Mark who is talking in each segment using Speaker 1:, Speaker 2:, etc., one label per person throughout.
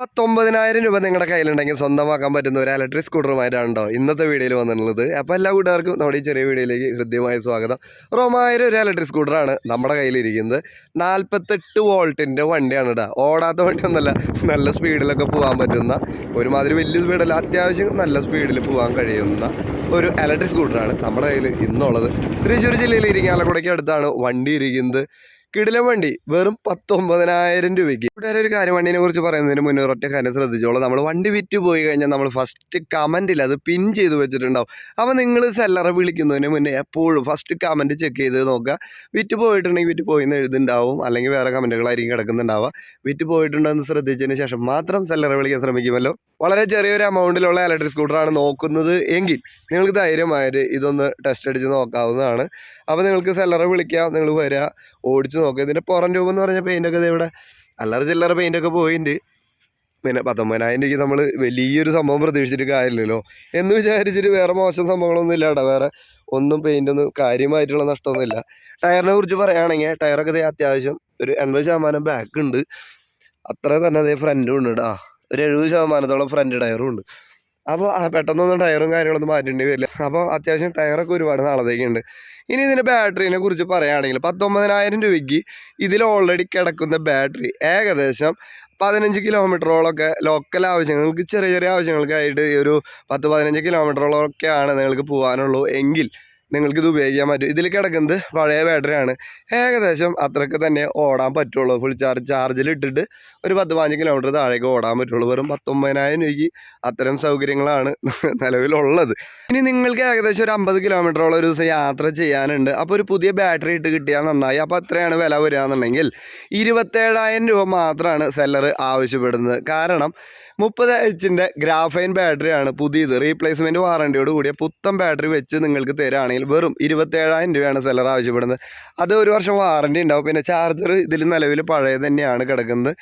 Speaker 1: പത്തൊമ്പതിനായിരം രൂപ നിങ്ങളുടെ കയ്യിലുണ്ടെങ്കിൽ സ്വന്തമാക്കാൻ പറ്റുന്ന ഒരു ഇലക്ട്രിക് സ്കൂട്ടറുമായിട്ടാണോ ഇന്നത്തെ വീഡിയോയിൽ വന്നിട്ടുള്ളത്. അപ്പോൾ എല്ലാ കൂട്ടുകാർക്കും നമ്മുടെ ഈ ചെറിയ വീഡിയോയിലേക്ക് ഹൃദ്യമായ സ്വാഗതം. റോമായിരം ഒരു ഇലക്ട്രിക് സ്കൂട്ടറാണ് നമ്മുടെ കയ്യിലിരിക്കുന്നത്. നാൽപ്പത്തെട്ട് വോൾട്ടിന്റെ വണ്ടിയാണ് കേട്ടോ ഓടാത്ത വണ്ടിയൊന്നുമല്ല നല്ല സ്പീഡിലൊക്കെ പോകാൻ പറ്റുന്ന ഒരുമാതിരി വലിയ സ്പീഡല്ല അത്യാവശ്യം നല്ല സ്പീഡിൽ പോകാൻ കഴിയുന്ന ഒരു ഇലക്ട്രിക് സ്കൂട്ടറാണ് നമ്മുടെ കയ്യിൽ ഇന്നുള്ളത്. തൃശ്ശൂർ ജില്ലയിൽ ഇരിങ്ങാലക്കുടയ്ക്ക് അടുത്താണ് വണ്ടി ഇരിക്കുന്നത്. കിടിലം വണ്ടി വെറും പത്തൊമ്പതിനായിരം രൂപയ്ക്ക്. ഇവിടെ ഒരു കാര്യം വണ്ടീനെ കുറിച്ച് പറയുന്നതിന് മുന്നേ ഒറ്റ കാര്യം ശ്രദ്ധിച്ചോളൂ. നമ്മൾ വണ്ടി വിറ്റ് പോയി കഴിഞ്ഞാൽ നമ്മൾ ഫസ്റ്റ് കമന്റിൽ അത് പിൻ ചെയ്ത് വെച്ചിട്ടുണ്ടാവും. അപ്പോൾ നിങ്ങൾ സെല്ലറെ വിളിക്കുന്നതിന് മുന്നേ എപ്പോഴും ഫസ്റ്റ് കമന്റ് ചെക്ക് ചെയ്ത് നോക്കുക. വിറ്റ് പോയിട്ടുണ്ടെങ്കിൽ വിറ്റ് പോയി എന്ന് എഴുതുണ്ടാവും. അല്ലെങ്കിൽ വേറെ കമന്റുകളായിരിക്കും കിടക്കുന്നുണ്ടാവുക. വിറ്റ് പോയിട്ടുണ്ടോ എന്ന് ശ്രദ്ധിച്ചതിന് ശേഷം മാത്രം സെല്ലറെ വിളിക്കാൻ ശ്രമിക്കുമല്ലോ. വളരെ ചെറിയൊരു എമൗണ്ടിലുള്ള ഇലക്ട്രിക് സ്കൂട്ടറാണ് നോക്കുന്നത് എങ്കിൽ നിങ്ങൾക്ക് ധൈര്യമായിട്ട് ഇതൊന്ന് ടെസ്റ്റ് അടിച്ച് നോക്കാവുന്നതാണ്. അപ്പോൾ നിങ്ങൾക്ക് സെല്ലറെ വിളിക്കാം നിങ്ങൾ വരിക ഓടിച്ച് നോക്കുക ഇതിന്റെ പുറം രൂപം എന്ന് പറഞ്ഞാൽ പെയിന്റൊക്കെ ഇവിടെ അല്ലറ ചില്ലറ പെയിന്റൊക്കെ പോയിട്ടുണ്ട്. പിന്നെ പത്തൊമ്പതിനായിരം രൂപയ്ക്ക് നമ്മൾ വലിയൊരു സംഭവം പ്രതീക്ഷിച്ചിട്ട് കാര്യമില്ലല്ലോ എന്ന് വിചാരിച്ചിട്ട് വേറെ മോശം സംഭവങ്ങളൊന്നും ഇല്ല കേട്ടോ. വേറെ ഒന്നും പെയിന്റൊന്നും കാര്യമായിട്ടുള്ള നഷ്ടമൊന്നുമില്ല ടയറിനെ കുറിച്ച് പറയുകയാണെങ്കിൽ ടയറൊക്കെ അത്യാവശ്യം ഒരു എൺപത് ശതമാനം ബാക്ക് ഉണ്ട്. അത്ര തന്നെ അതേ ഫ്രണ്ടും ഉണ്ട് കേട്ടോ ഒരു എഴുപത് ശതമാനത്തോളം ഫ്രണ്ട് ടയറും ഉണ്ട്. അപ്പോൾ പെട്ടെന്നൊന്നും ടയറും കാര്യങ്ങളൊന്നും മാറ്റേണ്ടി വരില്ല. അപ്പോൾ അത്യാവശ്യം ടയറൊക്കെ ഒരുപാട് നാളത്തേക്കുണ്ട് ഇനി ഇതിന്റെ ബാറ്ററിനെ കുറിച്ച് പറയുകയാണെങ്കിൽ പത്തൊമ്പതിനായിരം രൂപയ്ക്ക് ഇതിൽ ഓൾറെഡി കിടക്കുന്ന ബാറ്ററി ഏകദേശം പതിനഞ്ച് കിലോമീറ്ററോളൊക്കെ ലോക്കൽ ആവശ്യങ്ങൾക്ക് ചെറിയ ചെറിയ ആവശ്യങ്ങൾക്കായിട്ട് ഈ ഒരു പത്ത് പതിനഞ്ച് കിലോമീറ്ററോളൊക്കെയാണ് നിങ്ങൾക്ക് പോകാനുള്ളൂ. എങ്കിൽ നിങ്ങൾക്കിത് ഉപയോഗിക്കാൻ പറ്റും. ഇതിൽ കിടക്കുന്നത് പഴയ ബാറ്ററിയാണ് ഏകദേശം അത്രയ്ക്ക് തന്നെ ഓടാൻ പറ്റുള്ളൂ. ഫുൾ ചാർജ് ചാർജിൽ ഇട്ടിട്ട് ഒരു പത്ത് പതിനഞ്ച് കിലോമീറ്റർ താഴേക്ക് ഓടാൻ പറ്റുള്ളൂ. വെറും പത്തൊമ്പതിനായിരം രൂപയ്ക്ക് അത്തരം സൗകര്യങ്ങളാണ് നിലവിലുള്ളത്. ഇനി നിങ്ങൾക്ക് ഏകദേശം ഒരു അമ്പത് കിലോമീറ്ററോളം ഒരു ദിവസം യാത്ര ചെയ്യാനുണ്ട്. അപ്പോൾ ഒരു പുതിയ ബാറ്ററി ഇട്ട് കിട്ടിയാൽ നന്നായി. അപ്പോൾ അത്രയാണ് വില വരിക എന്നുണ്ടെങ്കിൽ ഇരുപത്തേഴായിരം രൂപ മാത്രമാണ് സെല്ലർ ആവശ്യപ്പെടുന്നത്. കാരണം മുപ്പത് എച്ചിന്റെ ഗ്രാഫൈൻ ബാറ്ററിയാണ് പുതിയത്. റീപ്ലേസ്മെന്റ് വാറണ്ടിയോട് കൂടിയ പുത്തൻ ബാറ്ററി വെച്ച് നിങ്ങൾക്ക് തരാണെങ്കിൽ വെറും ഇരുപത്തേഴായിരം രൂപയാണ് സെല്ലർ ആവശ്യപ്പെടുന്നത്. അത് ഒരു വർഷം വാറണ്ടി ഉണ്ടാവും. പിന്നെ ചാർജർ ഇതിൽ നിലവിൽ പഴയത് തന്നെയാണ് കിടക്കുന്നത്.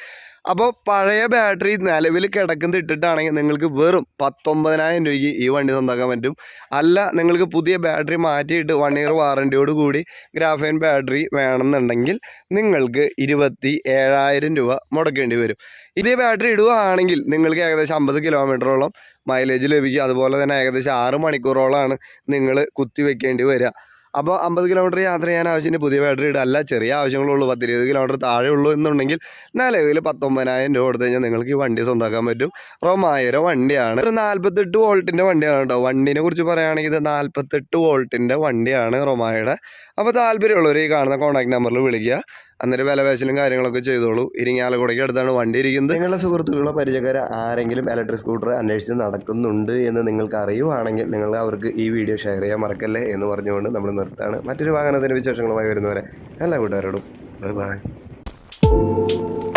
Speaker 1: അപ്പോൾ പഴയ ബാറ്ററി നിലവിൽ കിടക്കുന്നത് ഇട്ടിട്ടാണെങ്കിൽ നിങ്ങൾക്ക് വെറും പത്തൊമ്പതിനായിരം രൂപയ്ക്ക് ഈ വണ്ടി സ്വന്തമാക്കാൻ പറ്റും. അല്ല നിങ്ങൾക്ക് പുതിയ ബാറ്ററി മാറ്റിയിട്ട് വൺ ഇയർ വാറന്റിയോട് കൂടി ഗ്രാഫൈൻ ബാറ്ററി വേണമെന്നുണ്ടെങ്കിൽ നിങ്ങൾക്ക് ഇരുപത്തി ഏഴായിരം രൂപ മുടക്കേണ്ടി വരും. ഇതേ ബാറ്ററി ഇടുകയാണെങ്കിൽ നിങ്ങൾക്ക് ഏകദേശം അമ്പത് കിലോമീറ്ററോളം മൈലേജ് ലഭിക്കും. അതുപോലെ തന്നെ ഏകദേശം ആറ് മണിക്കൂറോളമാണ് നിങ്ങൾ കുത്തി വെക്കേണ്ടി വരിക. അപ്പോൾ അമ്പത് കിലോമീറ്റർ യാത്ര ചെയ്യാൻ ആവശ്യത്തിന് പുതിയ ബാറ്ററി ഇടുക അല്ല ചെറിയ ആവശ്യങ്ങളുള്ളൂ. പത്തിരുപത് കിലോമീറ്റർ താഴെ ഉള്ളൂ എന്നുണ്ടെങ്കിൽ നിലവിൽ പത്തൊമ്പതിനായിരം രൂപ കൊടുത്തു കഴിഞ്ഞാൽ നിങ്ങൾക്ക് ഈ വണ്ടി സ്വന്തമാക്കാൻ പറ്റും. റൊമായിരം വണ്ടിയാണ്. ഒരു നാൽപ്പത്തെട്ട് വോൾട്ടിന്റെ വണ്ടിയാണ് കേട്ടോ. വണ്ടിനെ കുറിച്ച് പറയുകയാണെങ്കിൽ ഇത് നാൽപ്പത്തെട്ട് വോൾട്ടിന്റെ വണ്ടിയാണ് റൊമായുടെ അപ്പോൾ താല്പര്യമുള്ളവർ ഈ കാണുന്ന കോൺടാക്ട് നമ്പറിൽ വിളിക്കുക. അന്നേരം വില പേശലും കാര്യങ്ങളൊക്കെ ചെയ്തോളൂ. ഇരിങ്ങാലക്കുടയ്ക്ക് അടുത്താണ് വണ്ടി ഇരിക്കുന്നത്. നിങ്ങളുടെ സുഹൃത്തുക്കളോ പരിചയക്കാരോ ആരെങ്കിലും ഇലക്ട്രിക് സ്കൂട്ടർ അന്വേഷിച്ച് നടക്കുന്നുണ്ട് എന്ന് നിങ്ങൾക്ക് അറിയുവാണെങ്കിൽ നിങ്ങൾ അവർക്ക് ഈ വീഡിയോ ഷെയർ ചെയ്യാൻ മറക്കല്ലേ എന്ന് പറഞ്ഞുകൊണ്ട് നമ്മൾ നിർത്താണ് മറ്റൊരു വാഹനത്തിന്റെ വിശേഷങ്ങളുമായി വരുന്നവരെ എല്ലാ കൂട്ടുകാരോടും. Bye bye.